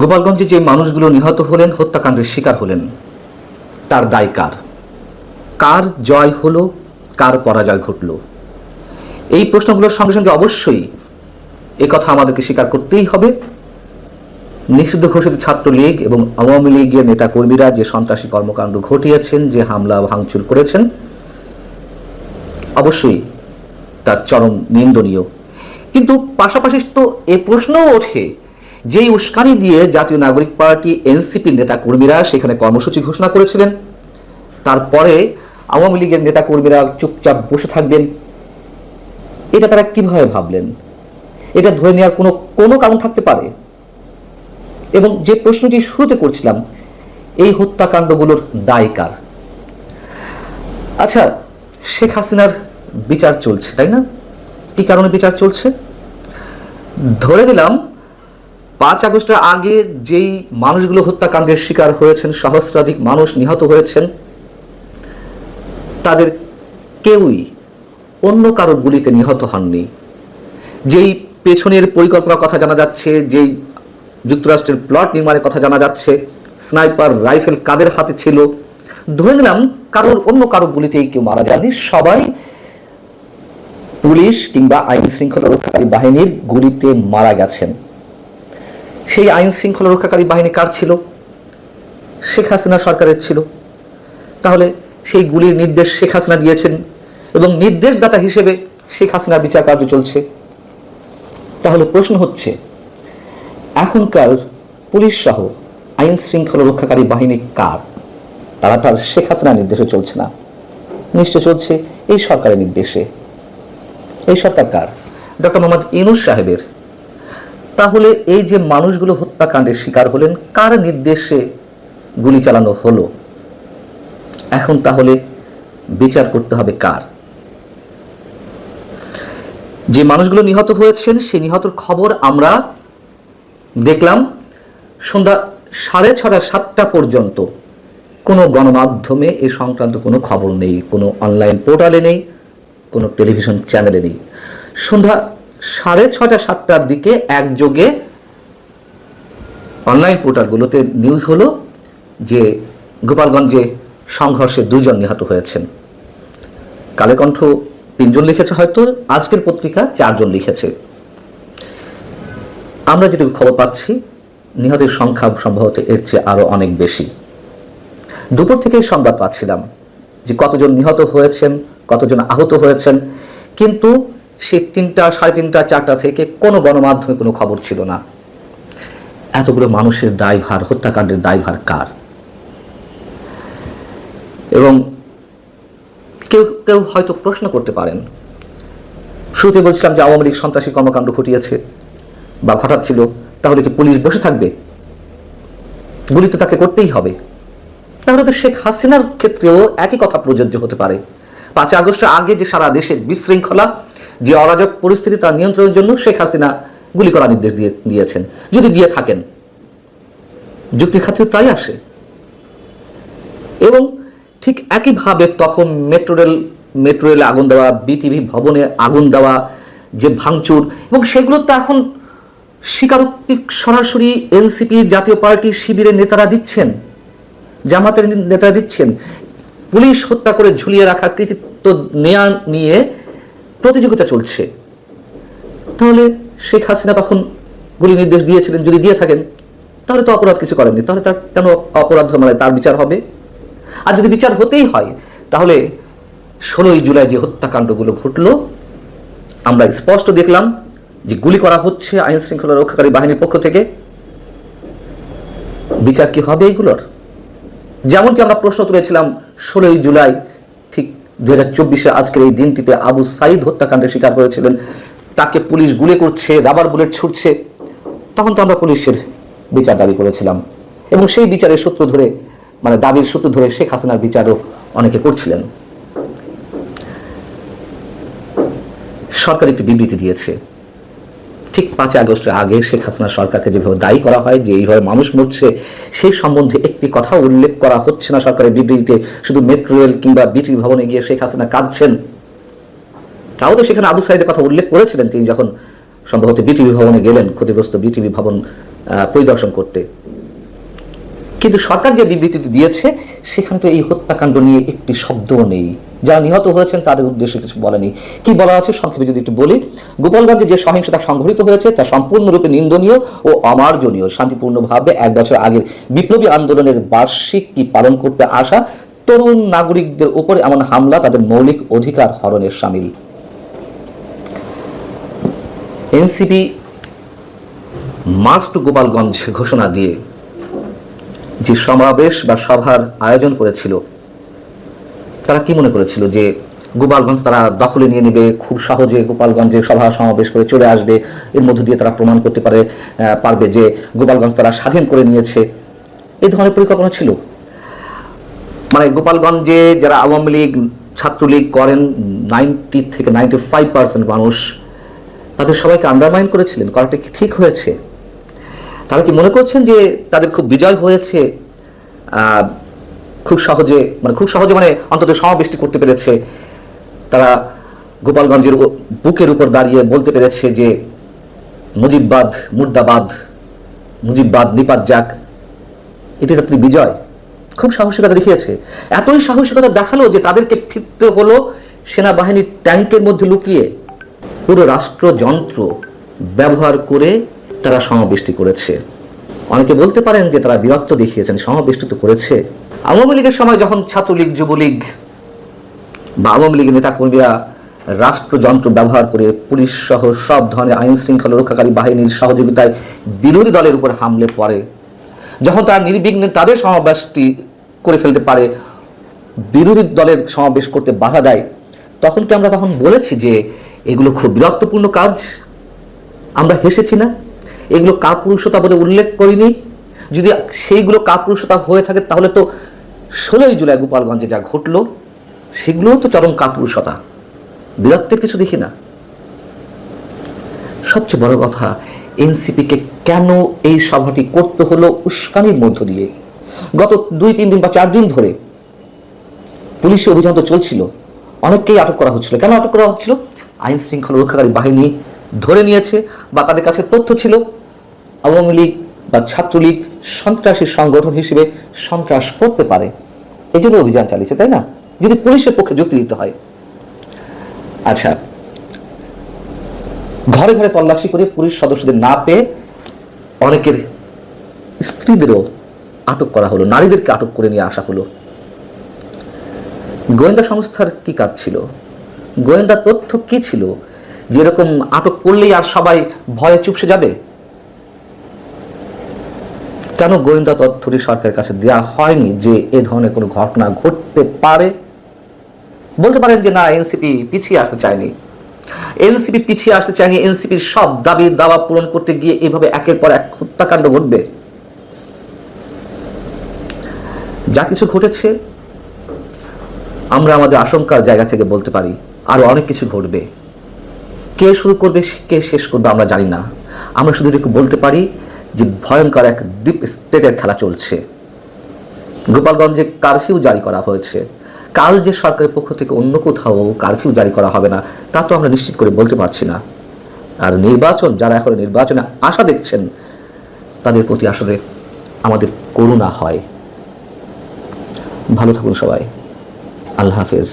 গোপালগঞ্জে যে মানুষগুলো নিহত হলেন, হত্যাকাণ্ডের শিকার হলেন, তার দায় কার? কার জয় হলো, কার পরাজয় ঘটল? এই প্রশ্নগুলোর সঙ্গে সঙ্গে অবশ্যই এ কথা আমাদেরকে স্বীকার করতেই হবে। নিষিদ্ধ ঘোষিত ছাত্রলীগ এবং আওয়ামী লীগের নেতাকর্মীরা যে সন্ত্রাসী কর্মকাণ্ড ঘটিয়েছেন, যে হামলা ভাঙচুর করেছেন, অবশ্যই তার চরম নিন্দনীয়। কিন্তু পাশাপাশি তো এ প্রশ্নও ওঠে যেই উস্কানি দিয়ে জাতীয় নাগরিক পার্টি এনসিপির নেতা কর্মীরা সেখানে কর্মসূচি ঘোষণা করেছিলেন। তারপরে আওয়ামী লীগের নেতা কর্মীরা চুপচাপ বসে থাকবেন। এটা তারা কীভাবে ভাবলেন? এটা ধরে নেওয়ার কোনো কোনো কারণ থাকতে পারে? এবং যে প্রশ্নটি শুরুতে করছিলাম, এই হত্যাকাণ্ডগুলোর দায় কার? আচ্ছা শেখ হাসিনার বিচার চলছে, তাই না? কি কারণে বিচার চলছে? ধরে দিলাম পাঁচ আগস্টের আগে যেই মানুষগুলো হত্যাকাণ্ডের শিকার হয়েছেন, সহস্রাধিক মানুষ নিহত হয়েছেন, তাদের কেউই অন্য কারোর গুলিতে নিহত হননি। যেই পেছনের পরিকল্পনার কথা জানা যাচ্ছে, যেই যুক্তরাষ্ট্রের প্লট নির্মাণের কথা জানা যাচ্ছে, স্নাইপার রাইফেল কাদের হাতে ছিল, ধরে নিলাম কারোর অন্য কারোর গুলিতেই কেউ মারা যায়নি। সবাই পুলিশ কিংবা আইন শৃঙ্খলা রক্ষাকারী বাহিনীর গুলিতে মারা গেছেন। সেই আইন শৃঙ্খলা রক্ষাকারী বাহিনী কার ছিল? শেখ হাসিনা সরকারের ছিল। তাহলে সেই গুলির নির্দেশ শেখ হাসিনা দিয়েছেন এবং নির্দেশদাতা হিসেবে শেখ হাসিনার বিচার কার্য চলছে। তাহলে প্রশ্ন হচ্ছে, এখনকার পুলিশ সহ আইন শৃঙ্খলা রক্ষাকারী বাহিনী কার? তারা তার শেখ হাসিনা নির্দেশে চলছে না। নিশ্চয় চলছে এই সরকারের নির্দেশে। এই সরকার কার? ডক্টর মোহাম্মদ ইনুস সাহেবের তাহলে এই যে মানুষগুলো হত্যাকাণ্ডের শিকার হলেন, কার নির্দেশে গুলি চালানো হলো? এখন তাহলে বিচার করতে হবে কার? যে মানুষগুলো নিহত হয়েছেন, সেই নিহতর খবর আমরা দেখলাম সন্ধ্যা সাড়ে ছটা, সাতটা পর্যন্ত। কোনো গণমাধ্যমে এ সংক্রান্ত কোনো খবর নেই, কোনো অনলাইন পোর্টালে নেই, কোনো টেলিভিশন চ্যানেলে নেই। সন্ধ্যা সাড়ে ছটা সাতটার দিকে একযোগে অনলাইন পোর্টালগুলোতে নিউজ হলো যে গোপালগঞ্জে সংঘর্ষে দুজন নিহত হয়েছেন। কালেকণ্ঠ তিনজন লিখেছে হয়তো, আজকের পত্রিকা চারজন লিখেছে। আমরা যেটুকু খবর পাচ্ছি, নিহতের সংখ্যা সম্ভবত এর চেয়ে আরও অনেক বেশি। দুপুর থেকেই সংবাদ পাচ্ছিলাম যে কতজন নিহত হয়েছেন, কতজন আহত হয়েছেন, কিন্তু সে তিনটা, সাড়ে তিনটা, চারটা থেকে কোনো গণমাধ্যমে কোনো খবর ছিল না। এতগুলো মানুষের দায়ভার, হত্যাকাণ্ডের দায়ভার কার? এবং কেউ কেউ হয়তো প্রশ্ন করতে পারেন, শুরুতে বলছিলাম যে আওয়ামী লীগ সন্ত্রাসী কর্মকাণ্ড ঘটিয়েছে বা ঘটাচ্ছিল, তাহলে কি পুলিশ বসে থাকবে? গুলি তো তাকে করতেই হবে। তাহলে তো শেখ হাসিনার ক্ষেত্রেও একই কথা প্রযোজ্য হতে পারে। পাঁচ আগস্টের আগে যে সারা দেশের বিশৃঙ্খলা যে অরাজক পরিস্থিতি তার নিয়ন্ত্রণের জন্য শেখ হাসিনা গুলি করার নির্দেশ দিয়ে, দিয়েছেন। যদি দিয়ে থাকেন, যুক্তির খাতির তাই আসে। এবং ঠিক একইভাবে তখন মেট্রো রেল, মেট্রো রেলে আগুন দেওয়া, বিটিভি ভবনে আগুন দেওয়া, যে ভাঙচুর, এবং সেগুলো তো এখন স্বীকারোক্তি সরাসরি এনসিপি জাতীয় পার্টি শিবিরের নেতারা দিচ্ছেন, জামাতের নেতারা দিচ্ছেন। পুলিশ হত্যা করে ঝুলিয়ে রাখার কৃতিত্ব নেয়া নিয়ে প্রতিযোগিতা চলছে। তাহলে শেখ হাসিনা তখন গুলি নির্দেশ দিয়েছিলেন, যদি দিয়ে থাকেন, তাহলে তো অপরাধ কিছু করেননি। তাহলে তার কেন অপরাধ মানে তার বিচার হবে? আর যদি বিচার হতেই হয়, তাহলে ষোলোই জুলাই যে হত্যাকাণ্ডগুলো ঘটলো, আমরা স্পষ্ট দেখলাম যে গুলি করা হচ্ছে আইন শৃঙ্খলা রক্ষাকারী বাহিনীর পক্ষ থেকে। বিচার কি হবে এইগুলোর যেমনটি আমরা প্রশ্ন তুলেছিলাম, ষোলোই জুলাই দু হাজার আজকের এই দিনটিতে আবু সাইদ হত্যাকাণ্ডের শিকার করেছিলেন। তাকে পুলিশ গুলে করছে, রাবার বুলেট ছুটছে। তখন তো আমরা পুলিশের বিচার দাবি করেছিলাম। এবং সেই বিচারের সূত্র ধরে মানে দাবির সূত্র ধরে শেখ হাসিনার বিচারও অনেকে করছিলেন। সরকার একটি বিবৃতি দিয়েছে। ঠিক পাঁচই আগস্টের আগে শেখ হাসিনা সরকারকে যেভাবে দায়ী করা হয়, যে এইভাবে মানুষ মরছে, সেই সম্বন্ধে একটি কথা উল্লেখ করা হচ্ছে না সরকারের বিবৃতিতে। শুধু মেট্রো রেল কিংবা বিটি ভবনে গিয়ে শেখ হাসিনা কাঁদছেন। তাও তো সেখানে আবু সাইদের কথা উল্লেখ করেছিলেন তিনি যখন সম্ভবত বিটিভি ভবনে গেলেন, ক্ষতিগ্রস্ত বিটিভি ভবন পরিদর্শন করতে। কিন্তু সরকার যে বিবৃতিটি দিয়েছে, সেখানে তো এই হত্যাকাণ্ড নিয়ে একটি শব্দও নেই। যারা নিহত হয়েছেন তাদের উদ্দেশ্যে কিছু বলেনি। কি বলা আছে সংক্ষেপে যদি একটু বলি, গোপালগঞ্জে যে সহিংসতা সংঘটিত হয়েছে তা সম্পূর্ণরূপে নিন্দনীয় ও অমার্জনীয়। শান্তিপূর্ণভাবে এক বছর আগের বিপ্লবী আন্দোলনের বার্ষিকী পালন করতে আসা তরুণ নাগরিকদের উপরে এমন হামলা তাদের মৌলিক অধিকার হরণের সামিল। এনসিপি মাস্ট গোপালগঞ্জ ঘোষণা দিয়ে যে সমাবেশ বা সভার আয়োজন করেছিল তারা কি মনে করেছিল যে গোপালগঞ্জ তারা দখলে নিয়ে নেবে? খুব সহজে গোপালগঞ্জে সভা সমাবেশ করে চলে আসবে। এর মধ্য দিয়ে তারা প্রমাণ করতে পারে পারবে যে গোপালগঞ্জ তারা স্বাধীন করে নিয়েছে। এই ধরনের পরিকল্পনা ছিল। মানে গোপালগঞ্জে যারা আওয়ামী লীগ, ছাত্রলীগ করেন, নাইনটি থেকে নাইনটি ফাইভ পার্সেন্ট মানুষ, তাদের সবাইকে আন্ডারমাইন করেছিলেন। করাটা কি ঠিক হয়েছে? তারা কি মনে করছেন যে তাদের খুব বিজয় হয়েছে? খুব সহজে মানে খুব সহজে মানে অন্তত সমাবেশটি করতে পেরেছে। তারা গোপালগঞ্জের বুকের উপর দাঁড়িয়ে বলতে পেরেছে যে, মুজিববাদ, মুর্দাবাদ, মুজিববাদ, নিপাত যাক, এটি তাদের বিজয়। খুব সাহসিকতা দেখিয়েছে। এতই সাহসিকতা দেখাল যে তাদেরকে ফিরতে হলো সেনাবাহিনীর ট্যাঙ্কের মধ্যে লুকিয়ে। পুরো রাষ্ট্রযন্ত্র ব্যবহার করে তারা সমাবেশটি করেছে। অনেকে বলতে পারেন যে তারা বিরক্ত দেখিয়েছেন, সমাবেশটি তো করেছে। আওয়ামী লীগের সময় যখন ছাত্রলীগ, যুবলীগ বা আওয়ামী লীগের নেতাকর্মীরা রাষ্ট্রযন্ত্র ব্যবহার করে পুলিশ সহ সব ধরনের আইন শৃঙ্খলা রক্ষাকারী বাহিনীর সহযোগিতায় বিরোধী দলের উপর হামলে পড়ে, যখন তারা নির্বিঘ্নে তাদের সমাবেশটি করে ফেলতে পারে, বিরোধী দলের সমাবেশ করতে বাধা দেয়, তখন কি আমরা তখন বলেছি যে এগুলো খুব বিরক্তপূর্ণ কাজ? আমরা হেসেছি না? এগুলো কাপুরুষতা বলে উল্লেখ করিনি? যদি সেইগুলো কাপুরুষতা হয়ে থাকে তাহলে তো ষোলোই জুলাই গোপালগঞ্জে যা ঘটলো, সেগুলোও তো চরম কাপুরুষতা। বিরক্তের কিছু দেখি না। সবচেয়ে বড় কথা, এনসিপিকে কেন এই সভাটি করতে হলো উস্কানির মধ্য দিয়ে? গত দুই, তিন দিন বা চার দিন ধরে পুলিশি অভিযান তো চলছিল, অনেককেই আটক করা হচ্ছিল। কেন আটক করা হচ্ছিল? আইন শৃঙ্খলা রক্ষাকারী বাহিনী ধরে নিয়েছে বা তাদের কাছে তথ্য ছিল। আওয়ামী লীগ বা ছাত্রলীগ সন্ত্রাসী সংগঠন হিসেবে সন্ত্রাস করতে পারে। এই জন্য অভিযান চালিয়েছে, তাই না? যদি পুলিশের পক্ষে যুক্তি দিতে হয়। আচ্ছা ঘরে ঘরে তল্লাশি করে পুলিশ সদস্যদের না পেয়ে অনেকের স্ত্রীদেরও আটক করা হলো, নারীদেরকে আটক করে নিয়ে আসা হলো। গোয়েন্দা সংস্থার কি কাজ ছিল? গোয়েন্দা তথ্য কি ছিল? যেরকম আটক করলেই আর সবাই ভয়ে চুপসে যাবে? কেন গোয়েন্দা তথ্যটি সরকারের কাছে দেওয়া হয়নি যে এ ধরনের কোনো ঘটনা ঘটতে পারে? বলতে পারেন যে না, এনসিপি পিছিয়ে আসতে চায়নি। এনসিপি পিছিয়ে আসতে চায়নি, এনসিপির সব দাবি দাবা পূরণ করতে গিয়ে এভাবে একের পর এক হত্যাকাণ্ড ঘটবে। যা কিছু ঘটেছে, আমরা আমাদের আশঙ্কার জায়গা থেকে বলতে পারি, আরও অনেক কিছু ঘটবে। কে শুরু করবে, কে শেষ করবে আমরা জানি না। আমরা শুধু বলতে পারি যে ভয়ঙ্কর এক ডিপ স্টেটের খেলা চলছে। গোপালগঞ্জে কারফিউ জারি করা হয়েছে। কাল যে সরকারের পক্ষ থেকে অন্য কোথাও কারফিউ জারি করা হবে না, তা তো আমরা নিশ্চিত করে বলতে পারছি না। আর নির্বাচন, যারা এখন নির্বাচনে আশা দেখছেন, তাদের প্রতি আসলে আমাদের করুণা হয়। ভালো থাকুন সবাই। আল্লাহ হাফেজ।